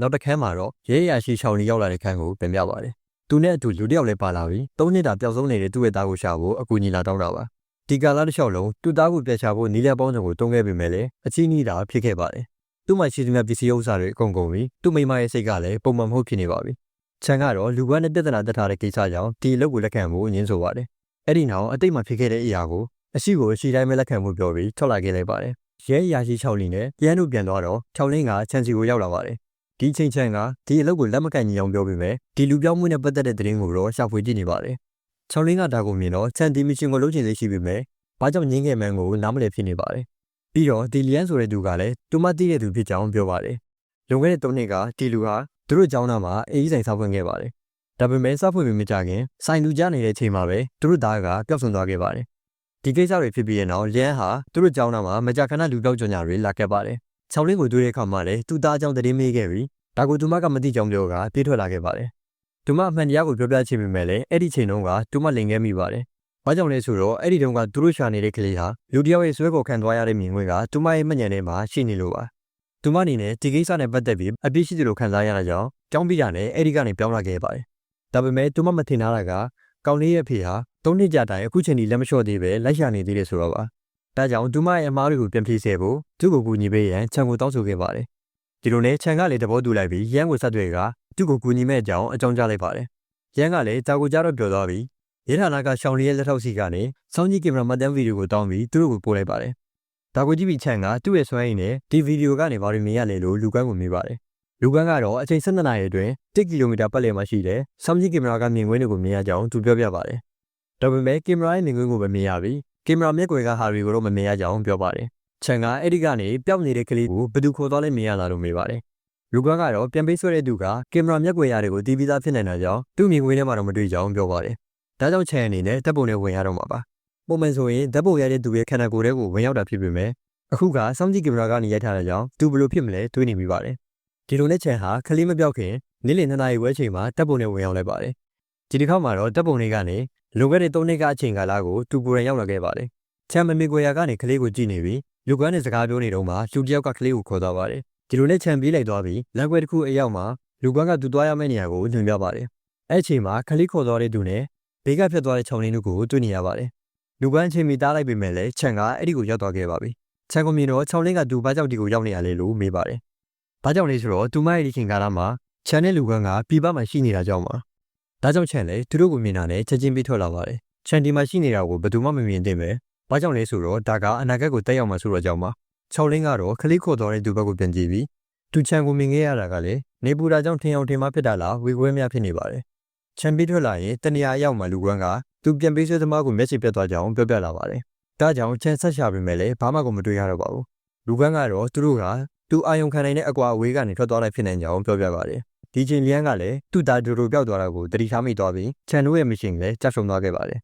နောက်တစ်ခန်းမှာတော့ရဲရရှိချောင်းလေးရောက်လာတဲ့ခန်းကိုပြန်ပြပါတယ်သူနဲ့အတူလူတစ်ယောက်လည်းပါလာပြီးသုံးနှစ်တာပျောက်ဆုံးနေတဲ့သူ့ရဲ့သားကိုရှာဖို့အကူအညီလာတောင်းတာပါဒီကာလတစ်လျှောက်လုံးသူ့သားကိုပြချဖို့နီးလက်ပေါင်းစုံကိုတုံးခဲ့ပေမဲ့လည်းအချင်းကြီးတာဖြစ်ခဲ့ပါတယ်သူ့မှာရှိသမျှပစ္စည်းဥစ္စာတွေအကုန်ကုန်ပြီးသူ့မိမရဲ့စိတ်ကလည်းပုံမှန်မဟုတ်ဖြစ်နေပါပြီချန်ကတော့လူကန်းနဲ့ပြဿနာတက်ထားတဲ့ကိစ္စကြောင့်ဒီအလုပ်ကိုလက်ခံဖို့ညှင်းဆိုပါတယ်အဲ့ဒီနောက်အတိတ်မှာဖြစ်ခဲ့တဲ့အရာကိုအရှိကိုအရှိတိုင်းပဲလက်ခံမှုပြောပြီးထွက်လာခဲ့လိုက်ပါတယ်ရဲအရာရှိ6လီနဲ့ပြန်တို့ပြန်သွားတော့6လင်းကချန်စီကိုရောက်လာပါတယ် ဒီချိန်ချန်ကဒီအလုပ်ကိုလက်မကန်ညီအောင်ပြောပေမဲ့ဒီလူပြောင်းမှုနဲ့ပတ်သက်တဲ့သတင်းကိုတော့ရှာဖွေကြည့်နေပါတယ်6လင်းကဒါကိုမြင်တော့ချန်ဒီမရှင်ကိုလုံးချင်လေးရှိပေမဲ့ဘာကြောင့်ငင်းခဲ့မှန်းကိုနားမလည်ဖြစ်နေပါတယ်ပြီးတော့ဒီလျန်ဆိုတဲ့သူကလည်းတူမသိတဲ့သူဖြစ်ကြောင်းပြောပါတယ်လွန်ခဲ့တဲ့3နှစ်ကဒီလူဟာသူတို့ကျောင်းသားမှာအေးဆိုင်စားဖွင့်ခဲ့ပါတယ်ဒါပေမဲ့စားဖွင့်ပြီးမကြခင်ဆိုင်လူကြနေတဲ့အချိန်မှာပဲသူတို့သားကပျောက်ဆုံးသွားခဲ့ပါတယ်ဒီကိစ္စတွေဖြစ်ပြီးတဲ့နောက်လျန်ဟာသူတို့ကျောင်းသားမှာမကြာခဏလူပြောက်ကြညာတွေလာခဲ့ပါတယ် ချောင်းလင်းကိုတွေ့တဲ့အခါမှာလည်းသူ့သားအကြောင်းသတင်းမေးခဲ့ပြီးဒါကိုသူမကမသိကြောင်းပြောကပြေးထွက်လာခဲ့ပါတယ်သူမအမှန်တရားကိုပြောပြချင်ပေမဲ့လည်းအဲ့ဒီချိန်တုန်းကသူမလင်ခဲ့မိပါတယ်ဘာကြောင့်လဲဆိုတော့အဲ့ဒီတုန်းကသူတို့ရှာနေတဲ့ကလေးဟာလူတစ်ယောက်ရဲ့ဆွဲကိုခံသွားရတဲ့မြင်ကွင်းကသူမရဲ့မှတ်ဉာဏ်ထဲမှာရှိနေလို့ပါသူမအနေနဲ့ဒီကိစ္စနဲ့ပတ်သက်ပြီးအပြစ်ရှိတယ်လို့ခံစားရတာကြောင့်ကြောင်းပြရနဲ့အဲ့ဒီကနေပြောင်းလာခဲ့ပါတယ်ဒါပေမဲ့သူမမထင်ထားတာကကောင်လေးရဲ့ဖေဟာသုံးနှစ်ကြာတိုင်အခုချိန်ထိလက်မလျှော့သေးပဲလိုက်ရှာနေသေးတယ်ဆိုတော့ပါ ဒါကြောင့်သူမရဲ့အမားတွေကိုပြန်ဖြေစေဖို့သူ့ကိုကူညီပေးရန်ခြံကိုတောင်းဆိုခဲ့ပါတယ်ဒီလိုနဲ့ခြံကလည်းသဘောတူလိုက်ပြီးရန်ကိုဆက်တွေ့ကသူ့ကိုကူညီမဲ့အကြောင်းအကြောင်းကြားလိုက်ပါတယ်ရန်ကလည်းတာကိုကြားတော့ပြောသွားပြီးရဲဌာနကရှောင်းလီရဲ့လက်ထောက်စီကနေစောင်းကြီးကင်မရာမှတ်တမ်းဗီဒီယိုကိုတောင်းပြီးသူတို့ကိုပို့လိုက်ပါတယ်ဒါကိုကြည့်ပြီးခြံကသူ့ရဲ့စွမ်းရည်နဲ့ဒီဗီဒီယိုကနေဘာတွေမြင်ရလဲလို့လူကန်းကိုမေးပါတယ်လူကန်းကတော့အချိန်12နာရီအတွင်း1ကီလိုမီတာပတ်လည်မှာရှိတဲ့စောင်းကြီးကင်မရာကမြင်ကွင်းတွေကိုမြင်ရကြောင်းသူပြောပြပါတယ်ဒါပေမဲ့ကင်မရာရဲ့မြင်ကွင်းကိုပဲမြင်ရပြီး ကင်မရာမျက်ကွယ်ကဟာတွေကိုတော့မမြင်ရကြောင်းပြောပါတယ်ခြံကအဲ့ဒီကနေပျောက်နေတဲ့ကလေးကိုဘယ်သူခေါ်သွားလဲမြင်ရတာလို့မေးပါတယ်လူကန်းကတော့ပြန်ပေးဆွဲတဲ့သူကကင်မရာမျက်ကွယ်ရာတွေကိုတီးပြီးသားဖြစ်နေတာကြောင့်သူ့မြင်ကွင်းထဲမှာတော့မတွေ့ကြောင်းပြောပါတယ်ဒါကြောင့်ခြံအနေနဲ့တပ်ပုံနဲ့ဝင်ရတော့မှာပါပုံမှန်ဆိုရင်ဓာတ်ပုံရတဲ့သူရဲ့ခန္ဓာကိုယ်ထဲကိုဝင်ရောက်တာဖြစ်ပေမဲ့အခုကစောင့်ကြည့်ကင်မရာကနေရိုက်ထားတဲ့ကြောင့်သူဘယ်လိုဖြစ်မလဲတွေးနေမိပါတယ်ဒီလိုနဲ့ခြံဟာခလေးမပြောက်ခင်နေ့လယ်2နာရီဝဲချိန်မှာတပ်ပုံနဲ့ဝင်ရောက်လိုက်ပါတယ်ဒီတစ်ခါမှာတော့တပ်ပုံတွေကနေ လွန်ခဲ့တဲ့3နှစ်ကအချိန်ကာလကိုသူကိုယ်တိုင်ရောက်လာခဲ့ပါတယ်ခြံမမေကွေရာကနေခလေးကိုကြည့်နေပြီးလူကန်းနဲ့စကားပြောနေတော့မှလူတစ်ယောက်ကခလေးကိုခေါ်သွားပါတယ်ဒီလိုနဲ့ခြံပြေးလိုက်သွားပြီးလက်ွယ်တစ်ခုအရောက်မှာလူကန်းကသူသွားရမယ့်နေရာကိုညွှန်ပြပါတယ်အဲ့အချိန်မှာခလေးခေါ်သွားတဲ့သူနဲ့ဘေးကဖြတ်သွားတဲ့ခြုံလင်းတို့ကိုတွေ့နေရပါတယ်လူကန်းချင်းမိတားလိုက်ပေမဲ့လည်းခြံကအဲ့ဒီကိုရောက်သွားခဲ့ပါပြီခြံကိုမြင်တော့ခြုံလင်းကသူဘာကြောင့်ဒီကိုရောက်နေရလဲလို့မေးပါတယ်ဘာကြောင့်လဲဆိုတော့သူမရဲ့ဒီခင်ကာလမှာခြံနဲ့လူကန်းကပြပမှာရှိနေတာကြောင့်ပါ ဒါကြောင့်ခြံလည်းသူတို့ကိုမြင်တာနဲ့ချက်ချင်းပြီးထွက်လာပါတယ်ခြံဒီမှာရှိနေတာကိုဘယ်သူမှမမြင်သင့်ပဲဘာကြောင့်လဲဆိုတော့ဒါကအနာဂတ်ကိုတက်ရောက်မှာဆိုတော့ကြောင့်ပါခြောက်လင်းကတော့ခလိခေါ်တော်တဲ့သူဘက်ကိုပြန်ကြည့်ပြီးသူချန်ကိုမြင်ခဲ့ရတာကလည်းနေပူတာကြောင့်ထင်အောင်ထင်မှာဖြစ်တာလားဝေခွဲများဖြစ်နေပါတယ်ချန်ပီထွက်လာရင်တနေရာအရောက်မှာလူကွန်းကသူပြန်ပေးဆွဲသမားကိုမျက်စိပြတ်သွားကြအောင်ပြောပြလာပါတယ်ဒါကြောင့်ချန်ဆက်ရှာပေမဲ့လည်းဘာမှကိုမတွေ့ရတော့ပါဘူးလူကွန်းကတော့သူတို့ကသူအာယုံခံနိုင်တဲ့အကွာအဝေးကနေထွက်သွားလိုက်ဖြစ်နိုင်ကြအောင်ပြောပြပါတယ် ဒီချိန်လျန်းကလည်းသူ့သားဒူဒူပြောက်သွားတာကိုတတိထားမိသွားပြီးချန်တို့ရဲ့မရှင်ကလည်းကြောက်ဆုံသွားခဲ့ပါတယ်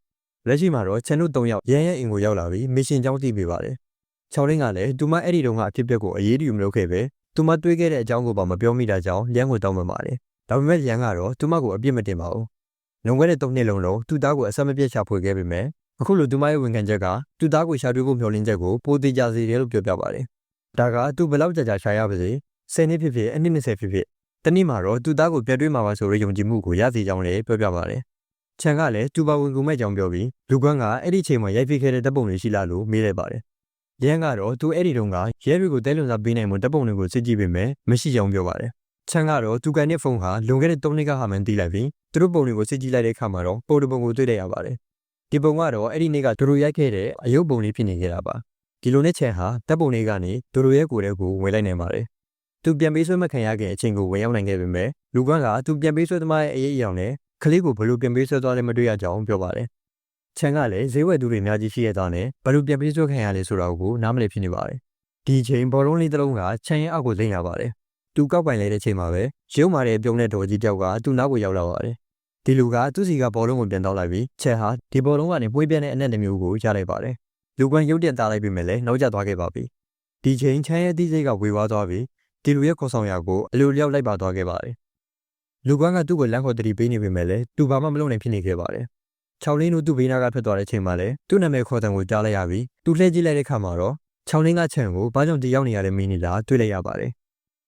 လက်ရှိမှာတော့ချန်တို့၃ယောက်ရန်ရဲ့အင်ကိုရောက်လာပြီးမရှင်ကြောင်းသိပေးပါတယ်ချောင်းလင်းကလည်းသူမအဲ့ဒီတုန်းကအဖြစ်အပျက်ကိုအရေးတယူမလုပ်ခဲ့ပဲသူမတွေးခဲ့တဲ့အကြောင်းကိုပါမပြောမိတာကြောင့်လျန်းကိုတောင်းပန်ပါတယ်ဒါပေမဲ့လျန်းကတော့သူမကိုအပြစ်မတင်ပါဘူးလွန်ခဲ့တဲ့၃နှစ်လုံးလုံးသူ့သားကိုအဆက်မပြတ်ရှာဖွေခဲ့ပေမဲ့အခုလိုသူမရဲ့ဝန်ခံချက်ကသူ့သားကိုရှာတွေ့ဖို့မျှော်လင့်ချက်ကိုပိုသေးကြစေတယ်လို့ပြောပြပါတယ်ဒါကသူဘယ်လောက်ကြာကြာရှာရပါစေ10နှစ်ဖြစ်ဖြစ်အနှစ်20ဖြစ်ဖြစ် တနည်းမှာတော့သူ့သားကိုပြတ်တွေးမှာပါဆိုရယုံကြည်မှုကိုရစေကြောင်းလည်းပြောပြပါတယ်ချန်ကလည်းသူပါဝင်ကူမဲ့ကြောင်းပြောပြီးလူကွန်းကအဲ့ဒီချိန်မှာရိုက်ဖိခဲ့တဲ့တပ်ပုံတွေရှိလားလို့မေးလိုက်ပါတယ်။ရန်ကတော့သူအဲ့ဒီတုန်းကရဲတွေကိုတဲလွန်စာပေးနိုင်မှုတပ်ပုံတွေကိုစစ်ကြည့်ပေမဲ့မရှိကြောင်းပြောပါတယ်။ချန်ကတော့သူကန်တဲ့ဖုန်းဟာလွန်ခဲ့တဲ့3နှစ်ကဟာမှန်တီးလိုက်ပြီးသူတို့ပုံတွေကိုစစ်ကြည့်လိုက်တဲ့အခါမှာတော့ပုံတပုံကိုတွေ့လိုက်ရပါတယ်။ဒီပုံကတော့အဲ့ဒီနေ့ကသူတို့ရိုက်ခဲ့တဲ့အယုတ်ပုံလေးဖြစ်နေခဲ့တာပါ။ဒီလိုနဲ့ချန်ဟာတပ်ပုံတွေကနေသူတို့ရဲ့ကိုယ်တွေကိုဝင်လိုက်နိုင်ပါတယ်။ သူပြန်ပေးဆွဲမခံရခင်အချိန်ကိုဝင်ရောက်နိုင်ခဲ့ပေမဲ့လူကွန်းကသူပြန်ပေးဆွဲသမားရဲ့အရေးအယောင်နဲ့ကလေးကိုဘလို့ပြန်ပေးဆွဲသွားလဲမတွေ့ရကြောင်းပြောပါတယ်။ချန်ကလည်းဈေးဝယ်သူတွေအများကြီးရှိရတဲ့နဲ့ဘလို့ပြန်ပေးဆွဲခံရလဲဆိုတာကိုနားမလည်ဖြစ်နေပါတယ်။ဒီချိန်ဘောလုံးလေးတစ်လုံးကချန်ရဲ့အောက်ကိုလိမ့်လာပါတယ်။သူကောက်ပိုင်လိုက်တဲ့ချိန်မှာပဲရုံမာတဲ့ပြုံးတဲ့တော်ကြီးတယောက်ကသူ့နောက်ကိုရောက်လာပါတယ်။ဒီလူကသူ့စီကဘောလုံးကိုပြန်တောက်လိုက်ပြီးချန်ဟာဒီဘောလုံးကနေပွေးပြန်းတဲ့အနက်တစ်မျိုးကိုရလိုက်ပါတယ်။လူကွန်ရုပ်တင်သားလိုက်ပြီးမှလည်းနောက်ကျသွားခဲ့ပါပြီ။ဒီချိန်ချန်ရဲ့တီးစိတ်ကဝေဝါးသွားပြီး ဒီလူရဲ့ခေါ်ဆောင်ရာကိုအလိုလျောက်လိုက်ပါသွားခဲ့ပါတယ်။လူကွန်းကသူ့ကိုလမ်းခေါ်တတိပေးနေပေမဲ့လည်းသူဘာမှမလုပ်နိုင်ဖြစ်နေခဲ့ပါတယ်။ချောင်းလင်းတို့သူ့ဘေးနားကထွက်သွားတဲ့ချိန်မှာလည်းသူ့နာမည်ခေါ်တဲ့ကိုကြားလိုက်ရပြီးသူလှည့်ကြည့်လိုက်တဲ့ခါမှာတော့ချောင်းလင်းကချန်ကိုဘာကြောင့်ဒီရောက်နေရလဲမင်းနေလားတွေ့လိုက်ရပါတယ်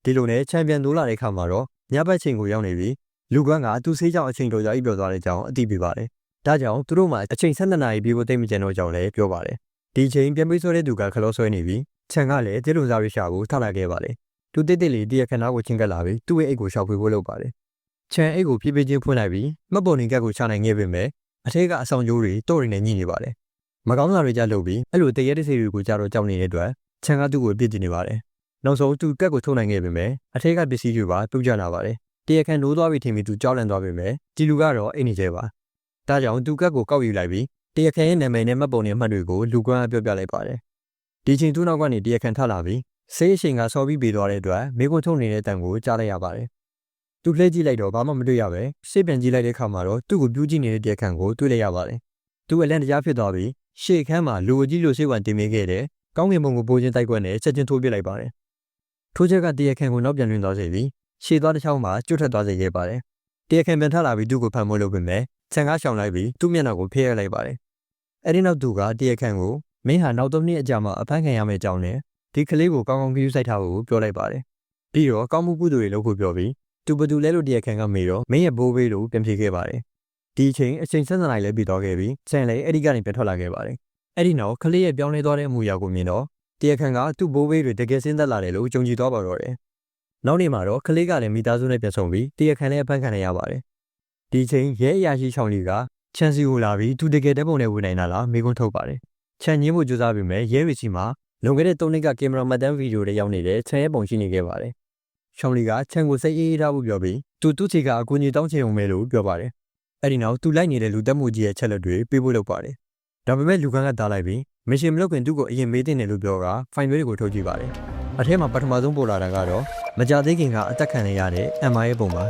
ဒီလိုနဲ့ချန်ပီယံနိုးလာတဲ့ခါမှာတော့ညဘက်ချိန်ကိုရောက်နေပြီးလူကွမ်းကသူ့ဆေးကြောင့်အချိန်တော်ကြာအိပ်ပျော်သွားတဲ့အကြောင်းအသိပေးပါတယ်။ဒါကြောင့်သူတို့မှအချိန်12နာရီပြီးဖို့တိတ်မကျန်တော့ကြောင်းလည်းပြောပါတယ်။ဒီချိန်ပြန်ပေးဆွဲတဲ့သူကခလောဆွဲနေပြီးချန်ကလည်းတေလုံစားရရှာကိုထလာခဲ့ပါတယ်။ သူတိတ်တိတ်လေးတရခဏကိုချင်းကပ်လာပြီးသူ့ရဲ့အိတ်ကိုရှောက်ဖွေဖို့လုပ်ပါတယ်။ချန်အိတ်ကိုပြေးပြေးချင်းဖွင့်လိုက်ပြီးမှတ်ပုံနေကတ်ကိုချနိုင်ခဲ့ပေမဲ့အထက်ကအဆောင်ကျိုးတွေတော့ရင်းနဲ့ညှိနေပါတယ်။မကောင်းတာတွေကြလုပ်ပြီးအဲ့လိုတရက်တစ်စီတွေကိုကြတော့ကြောက်နေတဲ့အတွက်ချန်ကသူ့ကိုပြစ်တင်နေပါတယ်။နောက်ဆုံးသူကတ်ကိုထုတ်နိုင်ခဲ့ပေမဲ့အထက်ကပစ္စည်းတွေပါပြုတ်ကျလာပါတယ်။တရခန်နိုးသွားပြီထင်ပြီးသူကြောက်လန့်သွားပေမဲ့ဒီလူကတော့အိတ်နေသေးပါ။ဒါကြောင့်သူကတ်ကိုကောက်ယူလိုက်ပြီးတရခန်ရဲ့နာမည်နဲ့မှတ်ပုံနဲ့မှတ်တွေကိုလူကွမ်းအပြောပြလိုက်ပါတယ်။ဒီချိန်သူ့နောက်ကနေတရခန်ထလာပြီး ဆေးအချိန်ကစော်ပြီးပေးသွားတဲ့အတွက်မိကွန်းထုတ်နေတဲ့တန်ကိုကြားလိုက်ရပါတယ်။သူလှည့်ကြည့်လိုက်တော့ဘာမှမတွေ့ရပဲစိတ်ပြန်ကြည့်လိုက်တဲ့အခါမှာတော့သူ့ကိုပြူးကြည့်နေတဲ့တရခန်ကိုတွေ့လိုက်ရပါတယ်။သူအလန့်တရားဖြစ်သွားပြီးရှေ့ခန်းမှာလူအကြီးလိုစိတ်ဝင်တင်မိခဲ့တဲ့ကောင်းကင်ဘုံကိုပိုးချင်းတိုက်ကွက်နဲ့ချက်ချင်းထိုးပစ်လိုက်ပါတယ်။ထိုးချက်ကတရခန်ကိုနောက်ပြန်လွင်သွားစေပြီးရှေ့သွားတစ်ချောင်းမှာကျွတ်ထွက်သွားစေခဲ့ပါတယ်။တရခန်ပြန်ထလာပြီးသူ့ကိုဖမ်းမိုးလုပ်ပေမဲ့ခြံကားရှောင်လိုက်ပြီးသူ့မျက်နှာကိုဖျက်ရလိုက်ပါတယ်။အဲဒီနောက်သူကတရခန်ကိုမင်းဟာနောက်သုံးနှစ်အကြာမှာအဖမ်းခံရမယ့်အကြောင်းနဲ့ ဒီကလေးကိုကောင်းကောင်းကြည့်စိုက်ထားဖို့ပြောလိုက်ပါတယ်။ပြီးတော့ကောင်းမှုကုသိုလ်တွေလုပ်ဖို့ပြောပြီးသူဘသူလဲလို့တရခန်ကမေးတော့မင်းရဲ့ဘိုးဘေးလို့ပြန်ဖြေခဲ့ပါတယ်။ဒီအချိန်အချိန်ဆက်စံလိုက်လဲပြီးတော့ခဲ့ပြီးခြံလည်းအဲ့ဒီကနေပြန်ထွက်လာခဲ့ပါတယ်။အဲ့ဒီနောက်ကလေးရဲ့ပြောင်းလဲသွားတဲ့အမူအရာကိုမြင်တော့တရခန်ကသူ့ဘိုးဘေးတွေတကယ်စဉ်းသက်လာတယ်လို့ယုံကြည်သွားပါတော့တယ်။နောက်နေ့မှာတော့ကလေးကလည်းမိသားစုနဲ့ပြန်ဆုံပြီးတရခန်လည်းအဖမ်းခံရရပါတယ်။ဒီချိန်ရဲအရာရှိချောင်းလီကချန်စီကိုလာပြီးသူတကယ်တဲ့ပုံနဲ့ဝင်နိုင်တာလားမေးခွန်းထုတ်ပါတယ်။ချန်ညင်းဖို့ကြိုးစားပြီးမဲ့ရဲရီစီမှာ လွန်ခဲ့တဲ့၃နှစ်ကကင်မရာမှတ်တမ်းဗီဒီယိုတွေရောက်နေတဲ့ချန်ရဲ့ပုံရှိနေခဲ့ပါတယ်။ချောင်းလီကချန်ကိုစိတ်အေးအေးထားဖို့ပြောပြီးသူသူ့ချေကအကူအညီတောင်းချင်ုံပဲလို့ပြောပါတယ်။အဲ့ဒီနောက်သူလိုက်နေတဲ့လူတက်မှုကြီးရဲ့ချက်လက်တွေပေးဖို့လုပ်ပါတယ်။ဒါပေမဲ့လူကန်းကတားလိုက်ပြီးမရှင်မလုပ်ခင်သူ့ကိုအရင်မေးတင်တယ်လို့ပြောကဖိုင်တွေကိုထုတ်ကြည့်ပါတယ်။အထက်မှာပထမဆုံးပေါ်လာတာကတော့မကြသေးခင်ကအသက်ခံရတဲ့ MI ရဲ့ပုံပါ